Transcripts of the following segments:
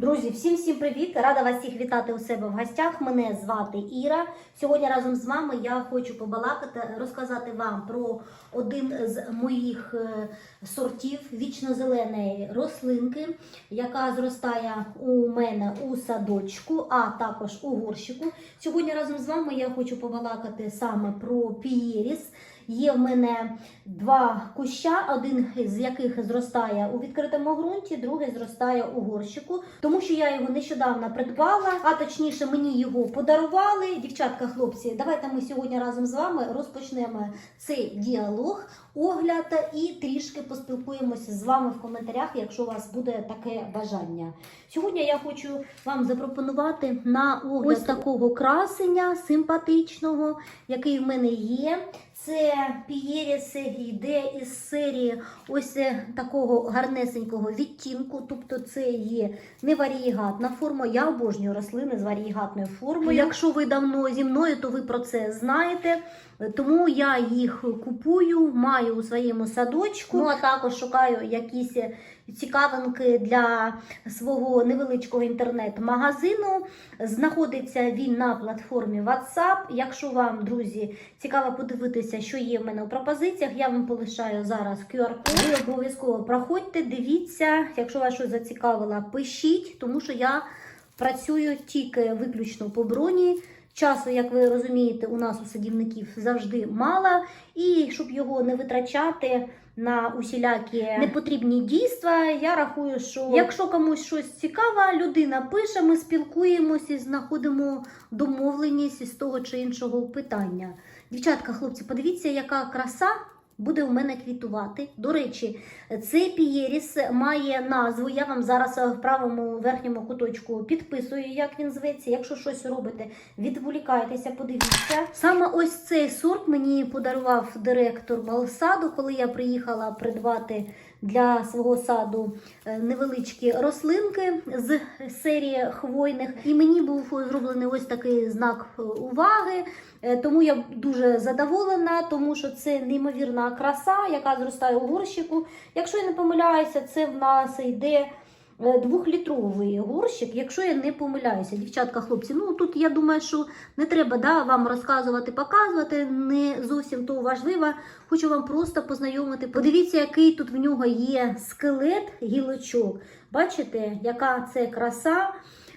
Друзі, всім всім привіт! Рада вас всіх вітати у себе в гостях. Мене звати Іра. Сьогодні разом з вами я хочу побалакати, розказати вам про один з моїх е, сортів вічно-зеленої рослинки, яка зростає у мене у садочку, а також у горщику. Сьогодні разом з вами я хочу побалакати саме про пієріс. Є в мене два куща, один з яких зростає у відкритому ґрунті, другий зростає у горщику, тому що я його нещодавно придбала, а точніше мені його подарували. Дівчатка, хлопці, давайте ми сьогодні разом з вами розпочнемо цей діалог, огляд і трішки поспілкуємося з вами в коментарях, якщо у вас буде таке бажання. Сьогодні я хочу вам запропонувати на огляд ось такого красення симпатичного, який в мене є. Це пієріс йде із серії ось е, такого гарнесенького відтінку, тобто це є не варієгатна форма. Я обожнюю рослини з варієгатною формою. Якщо ви давно зі мною, то ви про це знаєте. Тому я їх купую, маю у своєму садочку. Ну а також шукаю якісь цікавинки для свого невеличкого інтернет-магазину. Знаходиться він на платформі WhatsApp. Якщо вам, друзі, цікаво подивитися, що є в мене у пропозиціях, я вам полишаю зараз QR-код. Ви обов'язково проходьте, дивіться. Якщо вас щось зацікавило, пишіть, тому що я працюю тільки виключно по броні. Часу, як ви розумієте, у нас у садівників завжди мало, і щоб його не витрачати на усілякі непотрібні дійства, я рахую, що якщо комусь щось цікаве, людина пише, ми спілкуємося і знаходимо домовленість із того чи іншого питання. Дівчатка, хлопці, подивіться, яка краса. Буде у мене квітувати. До речі, цей пієріс має назву. Я вам зараз в правому верхньому куточку підписую, як він зветься. Якщо щось робите, відволікайтеся, подивіться. Саме ось цей сорт мені подарував директор Балсаду, коли я приїхала придбати для свого саду е, невеличкі рослинки з серії хвойних. І мені був зроблений ось такий знак е, уваги. Е, Тому я дуже задоволена, тому що це неймовірна краса, яка зростає у горщику. Якщо я не помиляюся, це в нас йде двохлітровий горщик, якщо я не помиляюся. Дівчатка, хлопці, ну тут я думаю, що не треба да, вам розказувати, показувати, не зовсім то важливо. Хочу вам просто познайомити. Подивіться, який тут в нього є скелет гілочок. Бачите, яка це краса.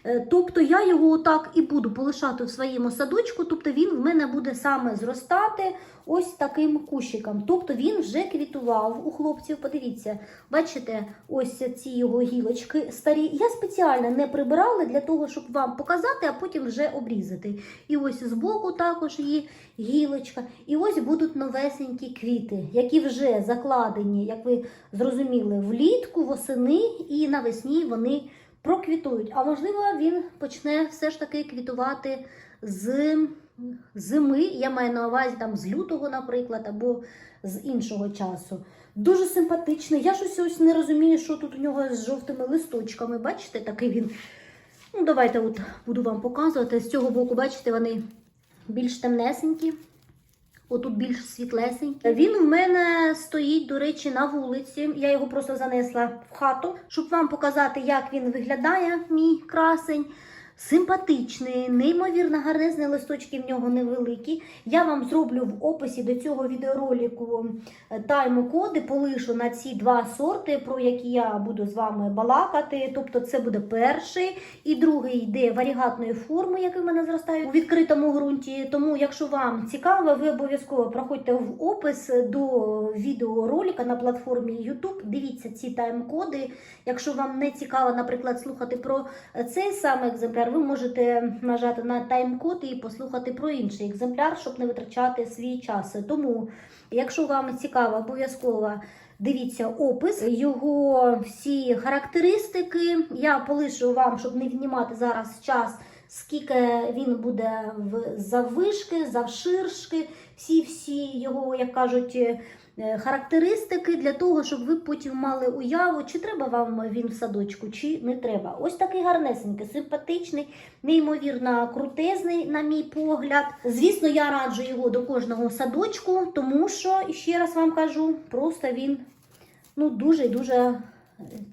Е, Тобто я його отак і буду полишати в своєму садочку, тобто він в мене буде саме зростати ось таким кущиком. Тобто він вже квітував у хлопців. Подивіться, бачите, ось ці його гілочки старі. Я спеціально не прибирала для того, щоб вам показати, а потім вже обрізати. І ось збоку також є гілочка. І ось будуть новесенькі квіти, які вже закладені, як ви зрозуміли, влітку, восени і навесні вони проквітують. А можливо, він почне все ж таки квітувати з зими. Я маю на увазі там з лютого, наприклад, або з іншого часу. Дуже симпатичний. Я щось ось не розумію, що тут у нього з жовтими листочками. Бачите, такий він. Ну, давайте от буду вам показувати. З цього боку, бачите, вони більш темнесенькі. Отут більш світлесенький. Він в мене стоїть, до речі, на вулиці. Я його просто занесла в хату, щоб вам показати, як він виглядає, мій красень. Симпатичний, неймовірно гарнезні листочки в нього невеликі. Я вам зроблю в описі до цього відеоролику е, тайм-коди, полишу на ці два сорти, про які я буду з вами балакати. Тобто це буде перший і другий йде варігатної форми, який в мене зростає у відкритому ґрунті. Тому, якщо вам цікаво, ви обов'язково проходьте в опис до відеоролика на платформі YouTube. Дивіться ці тайм-коди. Якщо вам не цікаво, наприклад, слухати про цей саме екземпляр, ви можете нажати на тайм-код і послухати про інший екземпляр, щоб не витрачати свій час. Тому, якщо вам цікаво, обов'язково дивіться опис, його всі характеристики. Я полишу вам, щоб не віднімати зараз час. Скільки він буде в заввишки, завширшки, всі-всі його, як кажуть, е, характеристики для того, щоб ви потім мали уяву, чи треба вам він в садочку, чи не треба. Ось такий гарнесенький, симпатичний, неймовірно крутезний, на мій погляд. Звісно, я раджу його до кожного садочку, тому що, ще раз вам кажу, просто він ну, дуже і дуже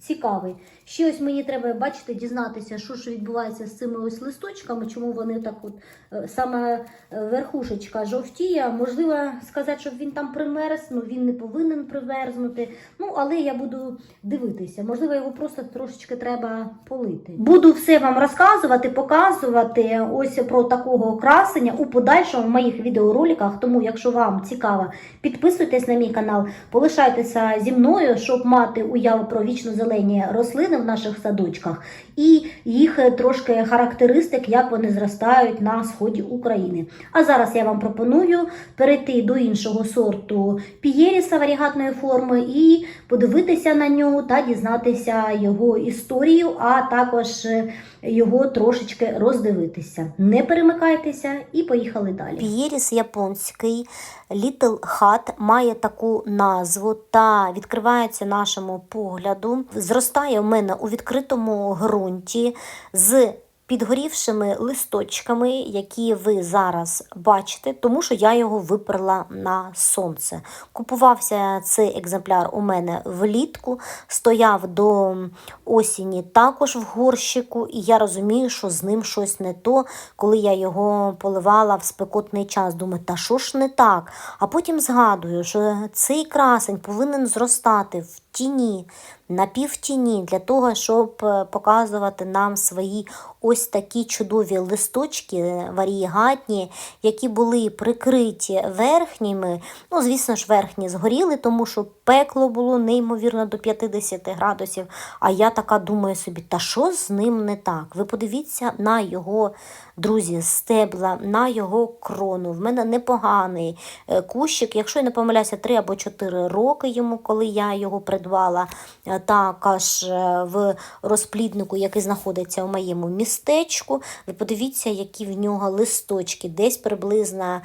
цікавий. Ще ось мені треба, бачите, дізнатися, що ж відбувається з цими ось листочками, чому вони так от е, саме е, верхушечка жовтіє. Можливо, сказати, щоб він там примерз, ну він не повинен примерзнути. Ну, але я буду дивитися. Можливо, його просто трошечки треба полити. Буду все вам розказувати, показувати ось про такого красення у подальшому в моїх відеороликах. Тому, якщо вам цікаво, підписуйтесь на мій канал, полишайтеся зі мною, щоб мати уяву про вічно зелені рослини в наших садочках і їх е, трошки характеристик, як вони зростають на сході України. А зараз я вам пропоную перейти до іншого сорту пієріса варігатної форми і подивитися на нього та дізнатися його історію, а також е, його трошечки роздивитися. Не перемикайтеся і поїхали далі. П'єріс японський Little Hat має таку назву та відкривається нашому погляду. Зростає в мене у відкритому ґрунті з підгорівшими листочками, які ви зараз бачите, тому що я його виперла на сонце. Купувався цей екземпляр у мене влітку, стояв до осені також в горщику, і я розумію, що з ним щось не то, коли я його поливала в спекотний час. Думаю, та що ж не так? А потім згадую, що цей красень повинен зростати в тіні, на півтіні, для того, щоб е, показувати нам свої ось такі чудові листочки варігатні, які були прикриті верхніми. Ну, звісно ж, верхні згоріли, тому що пекло було неймовірно до 50 градусів. А я така думаю собі, та що з ним не так? Ви подивіться на його, друзі, стебла, на його крону. В мене непоганий е, кущик. Якщо я не помиляюся, 3 або 4 роки йому, коли я його придбала, е, також е, в розпліднику, який знаходиться у моєму містечку. Ви подивіться, які в нього листочки, десь приблизно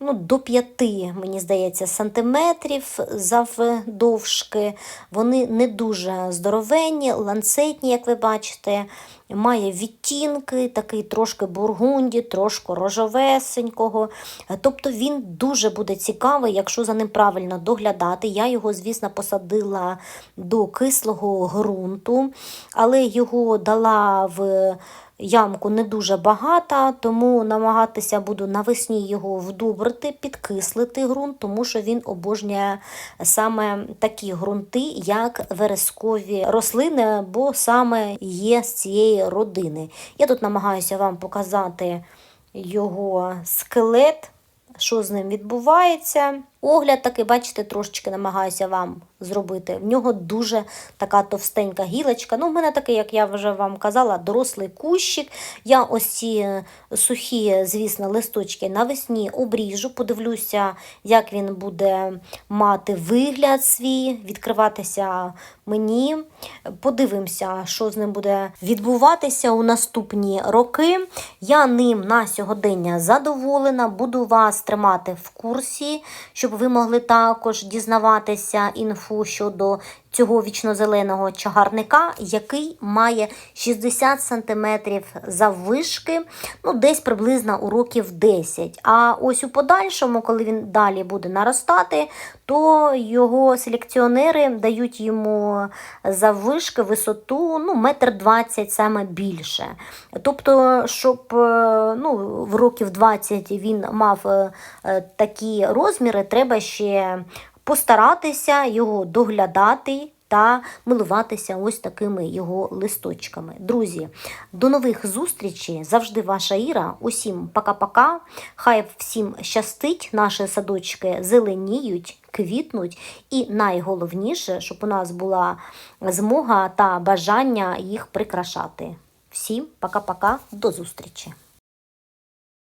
ну, до 5, мені здається, сантиметрів завдовжки. Вони не дуже здоровенні, ланцетні, як ви бачите. Має відтінки, такий трошки бургунді, трошки рожовесенького. Тобто він дуже буде цікавий, якщо за ним правильно доглядати. Я його, звісно, посадила до кислого ґрунту, але його дала в ямку не дуже багато, тому намагатися буду навесні його вдобрити, підкислити ґрунт, тому що він обожнює саме такі ґрунти, як верескові рослини, бо саме є з цієї родини. Я тут намагаюся вам показати його скелет, що з ним відбувається. Огляд такий, бачите, трошечки намагаюся вам зробити. В нього дуже така товстенька гілочка. Ну, в мене такий, як я вже вам казала, дорослий кущик. Я ось ці сухі, звісно, листочки навесні обріжу, подивлюся, як він буде мати вигляд свій, відкриватися мені. Подивимося, що з ним буде відбуватися у наступні роки. Я ним на сьогодення задоволена, буду вас тримати в курсі, щоб ви могли також дізнаватися інфу щодо цього вічнозеленого чагарника, який має 60 см заввишки, ну десь приблизно у років 10. А ось у подальшому, коли він далі буде наростати, то його селекціонери дають йому заввишки висоту ну, метр двадцять саме більше. Тобто, щоб ну, в років 20 він мав е, такі розміри, треба ще постаратися його доглядати та милуватися ось такими його листочками. Друзі, до нових зустрічей. Завжди ваша Іра. Усім пока-пока. Хай всім щастить, наші садочки зеленіють. Квітнуть, і найголовніше, щоб у нас була змога та бажання їх прикрашати. Всім пока-пока, до зустрічі!